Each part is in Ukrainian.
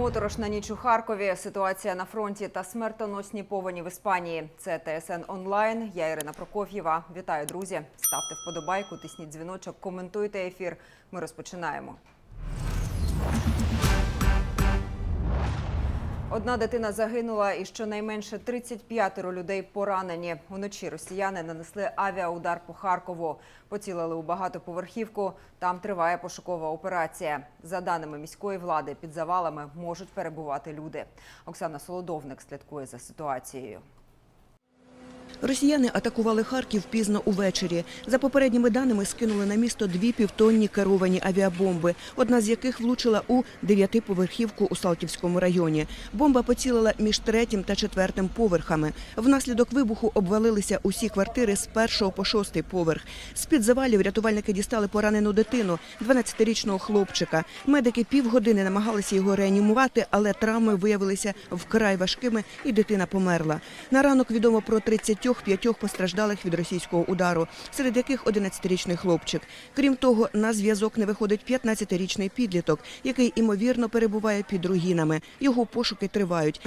Моторошна ніч у Харкові, ситуація на фронті та смертоносні повені в Іспанії. Це ТСН онлайн. Я Ірина Прокоф'єва. Вітаю, друзі. Ставте вподобайку, тисніть дзвіночок, коментуйте ефір. Ми розпочинаємо. Одна дитина загинула і щонайменше 35 людей поранені. Уночі росіяни нанесли авіаудар по Харкову. Поцілили у багатоповерхівку. Там триває пошукова операція. За даними міської влади, під завалами можуть перебувати люди. Оксана Солодовник слідкує за ситуацією. Росіяни атакували Харків пізно увечері. За попередніми даними скинули на місто дві півтонні керовані авіабомби, одна з яких влучила у дев'ятиповерхівку у Салтівському районі. Бомба поцілила між третім та четвертим поверхами. Внаслідок вибуху обвалилися усі квартири з першого по шостий поверх. З-під завалів рятувальники дістали поранену дитину, 12-річного хлопчика. Медики півгодини намагалися його реанімувати, але травми виявилися вкрай важкими, і дитина померла. На ранок відомо про 35 постраждалих від російського удару, серед яких 11-річний хлопчик. Крім того, на зв'язок не виходить 15-річний підліток, який імовірно перебуває під руїнами. Його пошуки тривають.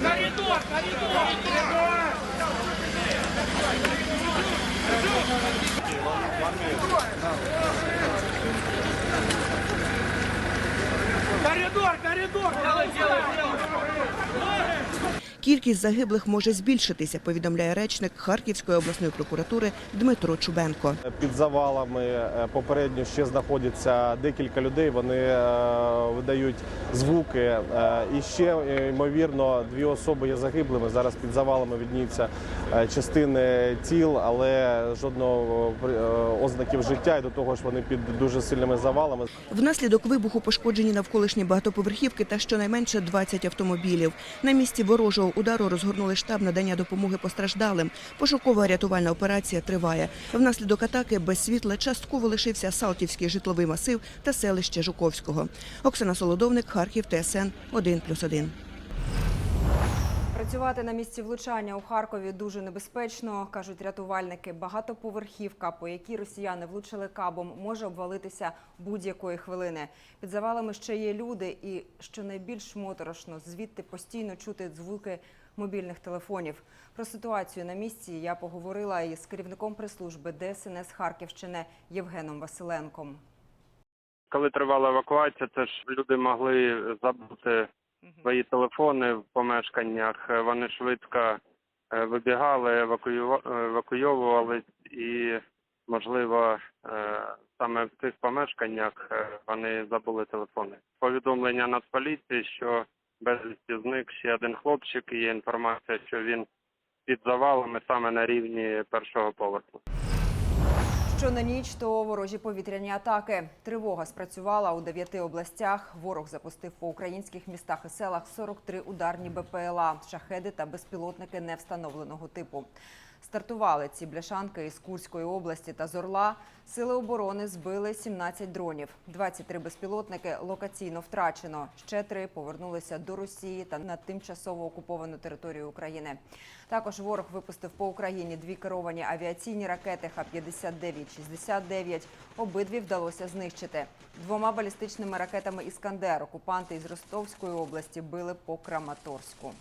Коридор, коридор! Делай, делай, делай! Кількість загиблих може збільшитися, повідомляє речник Харківської обласної прокуратури Дмитро Чубенко. Під завалами е, попередньо ще знаходяться декілька людей. Вони е, видають звуки. Е, І ще ймовірно дві особи є загиблими. Зараз під завалами відніються частини тіл, але жодного ознаків життя. І до того ж вони під дуже сильними завалами. Внаслідок вибуху пошкоджені навколишні багатоповерхівки та щонайменше 20 автомобілів. На місці ворожого удару розгорнули штаб надання допомоги постраждалим. Пошукова рятувальна операція триває. Внаслідок атаки без світла частково лишився Салтівський житловий масив та селище Жуковського. Оксана Солодовник, Харків, ТСН 1+,1. Працювати на місці влучання у Харкові дуже небезпечно, кажуть рятувальники. Багатоповерхівка, по якій росіяни влучили кабом, може обвалитися будь-якої хвилини. Під завалами ще є люди, і що найбільш моторошно, звідти постійно чути звуки мобільних телефонів. Про ситуацію на місці я поговорила із керівником прес-служби ДСНС Харківщини Євгеном Василенком. коли тривала евакуація, це ж люди могли забути свої телефони в помешканнях. Е, Вони швидко е, вибігали, евакуюва- евакуйовували і, можливо, е, саме в цих помешканнях е, вони забули телефони. Повідомлення Нацполіції, що безвісті зник ще один хлопчик, і є інформація, що він під завалами саме на рівні першого поверху. Що на ніч, то ворожі повітряні атаки. Тривога спрацювала у дев'яти областях. Ворог запустив по українських містах і селах 43 ударні БПЛА, шахеди та безпілотники невстановленого типу. Стартували ці бляшанки із Курської області та з Орла. Сили оборони збили 17 дронів. 23 безпілотники локаційно втрачено. Ще три повернулися до Росії та на тимчасово окуповану територію України. Також ворог випустив по Україні дві керовані авіаційні ракети Х-59-69. Обидві вдалося знищити. Двома балістичними ракетами «Іскандер» окупанти із Ростовської області били по Краматорську.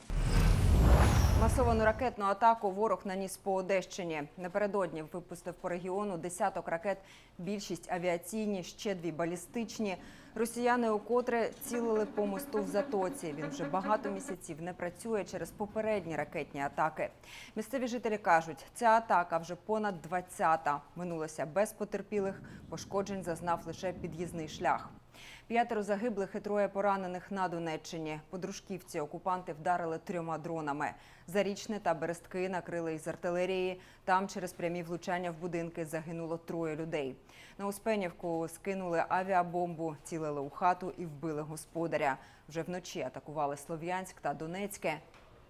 Масовану ракетну атаку ворог наніс по Одещині. Напередодні випустив по регіону десяток ракет, більшість авіаційні, ще дві балістичні. Росіяни укотре цілили по мосту в Затоці. Він вже багато місяців не працює через попередні ракетні атаки. Місцеві жителі кажуть, ця атака вже понад 20-та. Минулося без потерпілих, пошкоджень зазнав лише під'їзний шлях. П'ятеро загиблих і троє поранених на Донеччині. Подружківці окупанти вдарили трьома дронами. Зарічне та Берестки накрили із артилерії. Там через прямі влучання в будинки загинуло троє людей. На Успенівку скинули авіабомбу, цілили у хату і вбили господаря. Вже вночі атакували Слов'янськ та Донецьке.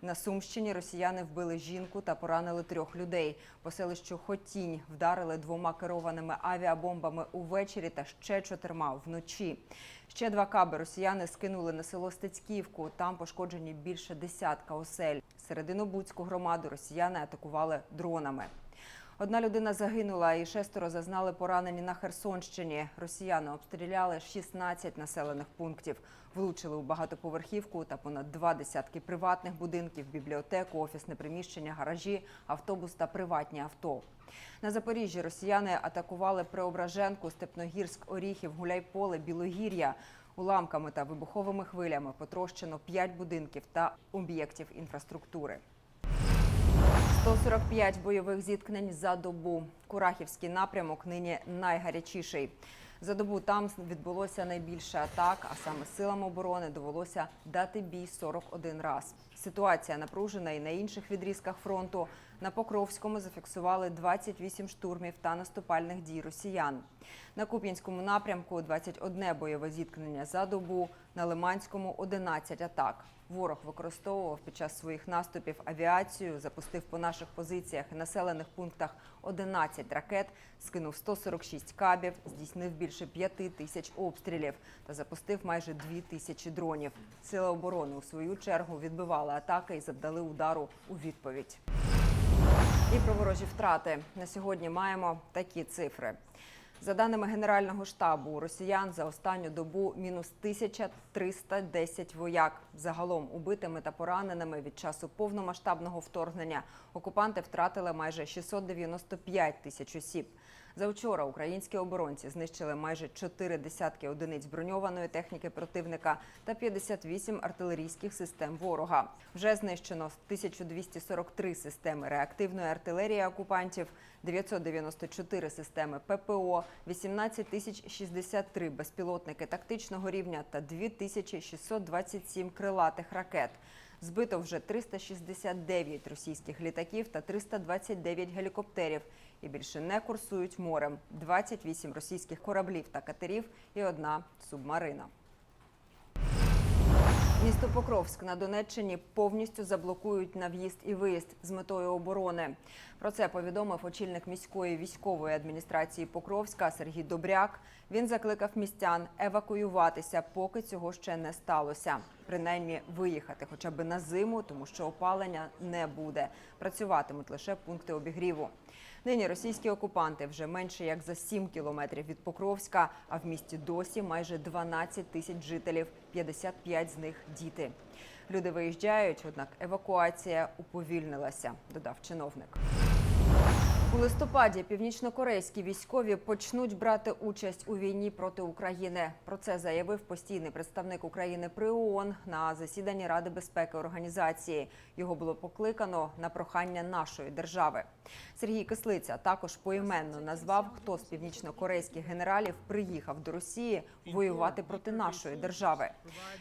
На Сумщині росіяни вбили жінку та поранили трьох людей. По селищу Хотінь вдарили двома керованими авіабомбами увечері та ще чотирма вночі. Ще два каби росіяни скинули на село Стецьківку. Там пошкоджені більше десятка осель. Середину Буцьку громаду росіяни атакували дронами. Одна людина загинула і шестеро зазнали поранені на Херсонщині. Росіяни обстріляли 16 населених пунктів, влучили у багатоповерхівку та понад два десятки приватних будинків, бібліотеку, офісне приміщення, гаражі, автобус та приватні авто. На Запоріжжі росіяни атакували Преображенку, Степногірськ, Оріхів, Гуляйполе, Білогір'я. Уламками та вибуховими хвилями потрощено 5 будинків та об'єктів інфраструктури. 145 бойових зіткнень за добу. Курахівський напрямок нині найгарячіший. За добу там відбулося найбільше атак, а саме силам оборони довелося дати бій 41 раз. Ситуація напружена і на інших відрізках фронту. На Покровському зафіксували 28 штурмів та наступальних дій росіян. На Куп'янському напрямку 21 бойове зіткнення за добу, на Лиманському 11 атак. Ворог використовував під час своїх наступів авіацію, запустив по наших позиціях і населених пунктах 11 ракет, скинув 146 кабів, здійснив більше 5 тисяч обстрілів та запустив майже 2 тисячі дронів. Сили оборони у свою чергу відбивали атаки і завдали удару у відповідь. І про ворожі втрати на сьогодні маємо такі цифри. За даними Генерального штабу, у росіян за останню добу мінус 1310 вояк. Загалом убитими та пораненими від часу повномасштабного вторгнення окупанти втратили майже 695 тисяч осіб. За вчора українські оборонці знищили майже 4 десятки одиниць броньованої техніки противника та 58 артилерійських систем ворога. Вже знищено 1243 системи реактивної артилерії окупантів, 994 системи ППО, 18 тисяч 63 безпілотники тактичного рівня та 2627 крилатих ракет. Збито вже 369 російських літаків та 329 гелікоптерів і більше не курсують морем. 28 російських кораблів та катерів і одна субмарина. Місто Покровськ на Донеччині повністю заблокують на в'їзд і виїзд з метою оборони. Про це повідомив очільник міської військової адміністрації Покровська Сергій Добряк. Він закликав містян евакуюватися, поки цього ще не сталося. Принаймні виїхати хоча б на зиму, тому що опалення не буде. Працюватимуть лише пункти обігріву. Нині російські окупанти вже менше як за 7 кілометрів від Покровська, а в місті досі майже 12 тисяч жителів, 55 з них діти. Люди виїжджають, однак евакуація уповільнилася, додав чиновник. У листопаді північнокорейські військові почнуть брати участь у війні проти України. Про це заявив постійний представник України при ООН на засіданні Ради безпеки організації. Його було покликано на прохання нашої держави. Сергій Кислиця також поіменно назвав, хто з північнокорейських генералів приїхав до Росії воювати проти нашої держави.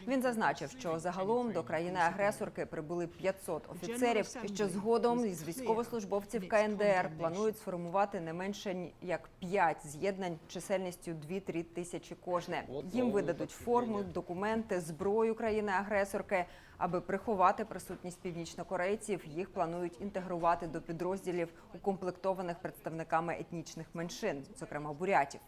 Він зазначив, що загалом до країни-агресорки прибули 500 офіцерів, і що згодом із військовослужбовців КНДР планують сформувати не менше як 5 з'єднань чисельністю 2-3 тисячі кожне. Їм видадуть форму, документи, зброю країни-агресорки. Аби приховати присутність північнокорейців, їх планують інтегрувати до підрозділів, укомплектованих представниками етнічних меншин, зокрема бурятів.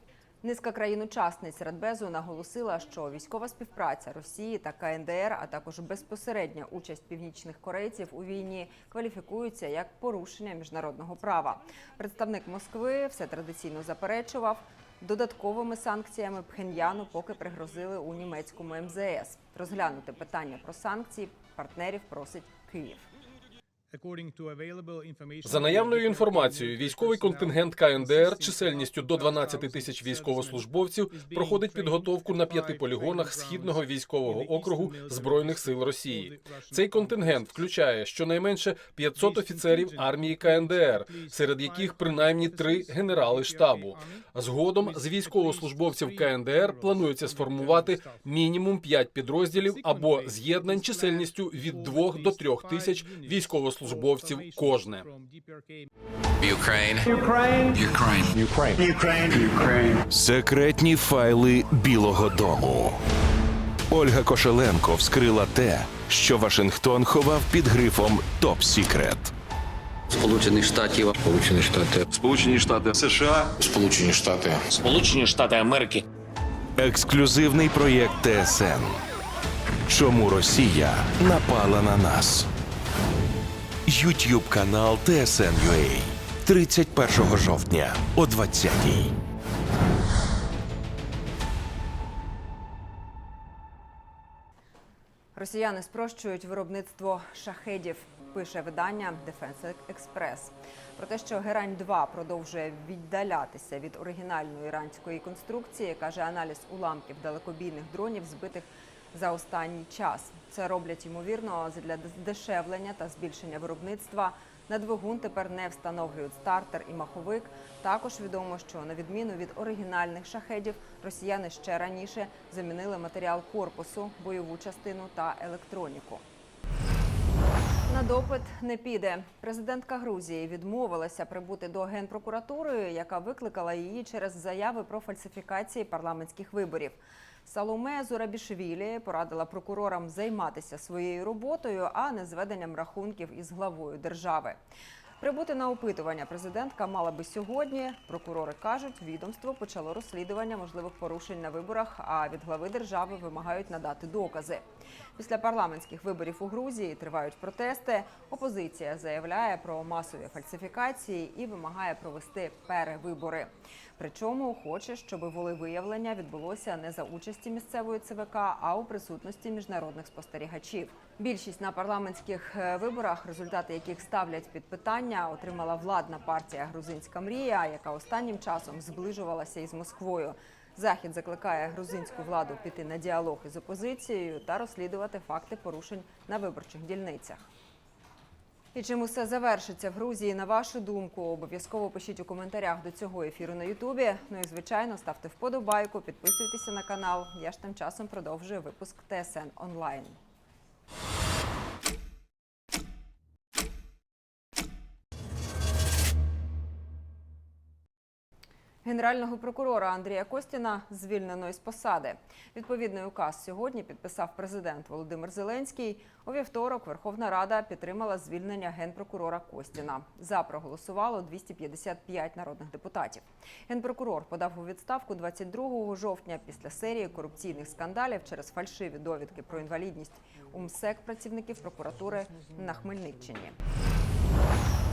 Низка країн-учасниць Радбезу наголосила, що військова співпраця Росії та КНДР, а також безпосередня участь північних корейців у війні кваліфікуються як порушення міжнародного права. Представник Москви все традиційно заперечував. Додатковими санкціями Пхеньяну поки пригрозили у німецькому МЗС. Розглянути питання про санкції партнерів просить Київ. За наявною інформацією, військовий контингент КНДР чисельністю до 12 тисяч військовослужбовців проходить підготовку на п'яти полігонах східного військового округу збройних сил Росії. Цей контингент включає щонайменше 500 офіцерів армії КНДР, серед яких принаймні три генерали штабу. Згодом з військовослужбовців КНДР планується сформувати мінімум 5 підрозділів або з'єднань чисельністю від 2 до 3 тисяч військовослужбовців кожне. Ukraine. Ukraine. Ukraine. Ukraine. Ukraine. Ukraine. Секретні файли Білого Дому. Ольга Кошеленко вскрила те, що Вашингтон ховав під грифом Топ Сікрет. Сполучених Штатів. Сполучені Штати. Сполучені Штати США, Сполучені Штати. Сполучені Штати Америки. Ексклюзивний проєкт ТСН. Чому Росія напала на нас? Ютуб канал ТСН.UA. 31 жовтня о 20-й. Росіяни спрощують виробництво шахедів, пише видання Defense Express. Про те, що Герань 2 продовжує віддалятися від оригінальної іранської конструкції, каже аналіз уламків далекобійних дронів, збитих за останній час. Це роблять ймовірно для дешевлення та збільшення виробництва. На двигун тепер не встановлюють стартер і маховик. Також відомо, що на відміну від оригінальних шахедів, росіяни ще раніше замінили матеріал корпусу, бойову частину та електроніку. На допит не піде. Президентка Грузії відмовилася прибути до генпрокуратури, яка викликала її через заяви про фальсифікації парламентських виборів. Саломе Зурабішвілі порадила прокурорам займатися своєю роботою, а не зведенням рахунків із главою держави. Прибути на опитування президентка мала би сьогодні. Прокурори кажуть, відомство почало розслідування можливих порушень на виборах, а від глави держави вимагають надати докази. Після парламентських виборів у Грузії тривають протести. Опозиція заявляє про масові фальсифікації і вимагає провести перевибори. Причому хоче, щоб волевиявлення відбулося не за участі місцевої ЦВК, а у присутності міжнародних спостерігачів. Більшість на парламентських е, виборах, результати яких ставлять під питання, отримала владна партія Грузинська мрія, яка останнім часом зближувалася із Москвою. Захід закликає грузинську владу піти на діалог із опозицією та розслідувати факти порушень на виборчих дільницях. І чим усе завершиться в Грузії, на вашу думку, обов'язково пишіть у коментарях до цього ефіру на Ютубі. Ну і звичайно, ставте вподобайку, підписуйтеся на канал. Я ж тим часом продовжую випуск ТСН онлайн. Генерального прокурора Андрія Костіна звільнено із посади. Відповідний указ сьогодні підписав президент Володимир Зеленський. У вівторок Верховна Рада підтримала звільнення генпрокурора Костіна. За проголосувало 255 народних депутатів. Генпрокурор подав у відставку 22 жовтня після серії корупційних скандалів через фальшиві довідки про інвалідність у МСЕК працівників прокуратури на Хмельниччині.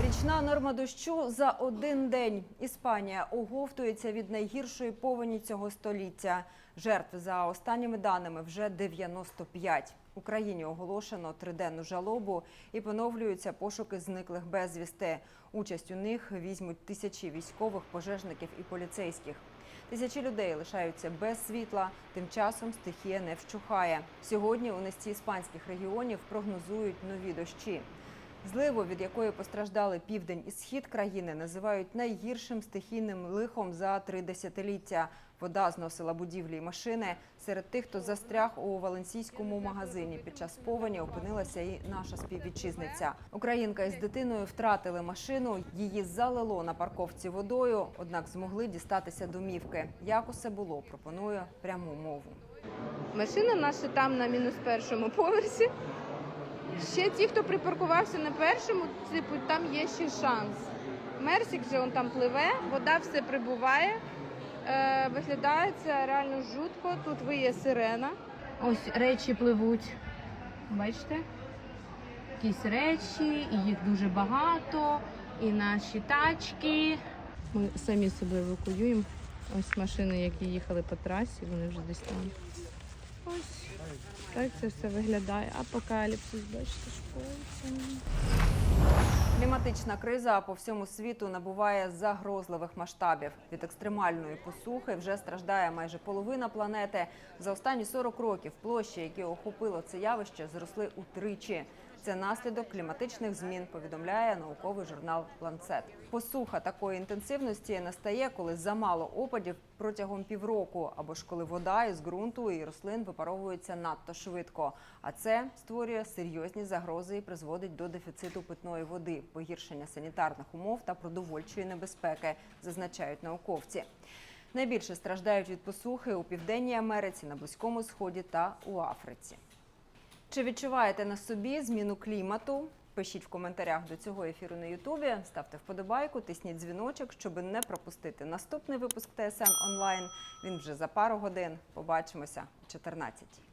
Річна норма дощу за один день. Іспанія оговтується від найгіршої повені цього століття. Жертв за останніми даними вже 95. Україні оголошено триденну жалобу і поновлюються пошуки зниклих безвісти. Участь у них візьмуть тисячі військових, пожежників і поліцейських. Тисячі людей лишаються без світла. Тим часом стихія не вщухає. Сьогодні у низці іспанських регіонів прогнозують нові дощі. Зливу, від якої постраждали південь і схід країни, називають найгіршим стихійним лихом за три десятиліття. Вода зносила будівлі і машини. Серед тих, хто застряг у валенсійському магазині під час повені, опинилася і наша співвітчизниця. Українка із дитиною втратили машину. Її залило на парковці водою, однак змогли дістатися домівки. Як усе було, пропоную пряму мову. Машина наша там на мінус першому поверсі. Ще ті, хто припаркувався на першому, типу, там є ще шанс. Мерсік вже он там пливе, вода все прибуває. Е, виглядає це реально жутко. Тут виє сирена. Ось речі пливуть. Бачите? Якісь речі, і їх дуже багато, і наші тачки. Ми самі себе евакуюємо. Ось машини, які їхали по трасі, вони вже десь там. Ось так це все виглядає. Апокаліпсис, бачите, школа. Кліматична криза по всьому світу набуває загрозливих масштабів. Від екстремальної посухи вже страждає майже половина планети. За останні 40 років площі, які охопило це явище, зросли утричі. Це наслідок кліматичних змін, повідомляє науковий журнал Ланцет. Посуха такої інтенсивності настає, коли замало опадів протягом півроку, або ж коли вода із ґрунту і рослин випаровується надто швидко. А це створює серйозні загрози і призводить до дефіциту питної води, погіршення санітарних умов та продовольчої небезпеки, зазначають науковці. Найбільше страждають від посухи у південній Америці, на Близькому Сході та у Африці. Чи відчуваєте на собі зміну клімату? Пишіть в коментарях до цього ефіру на Ютубі, ставте вподобайку, тисніть дзвіночок, щоб не пропустити наступний випуск ТСН онлайн. Він вже за пару годин. Побачимося о 14.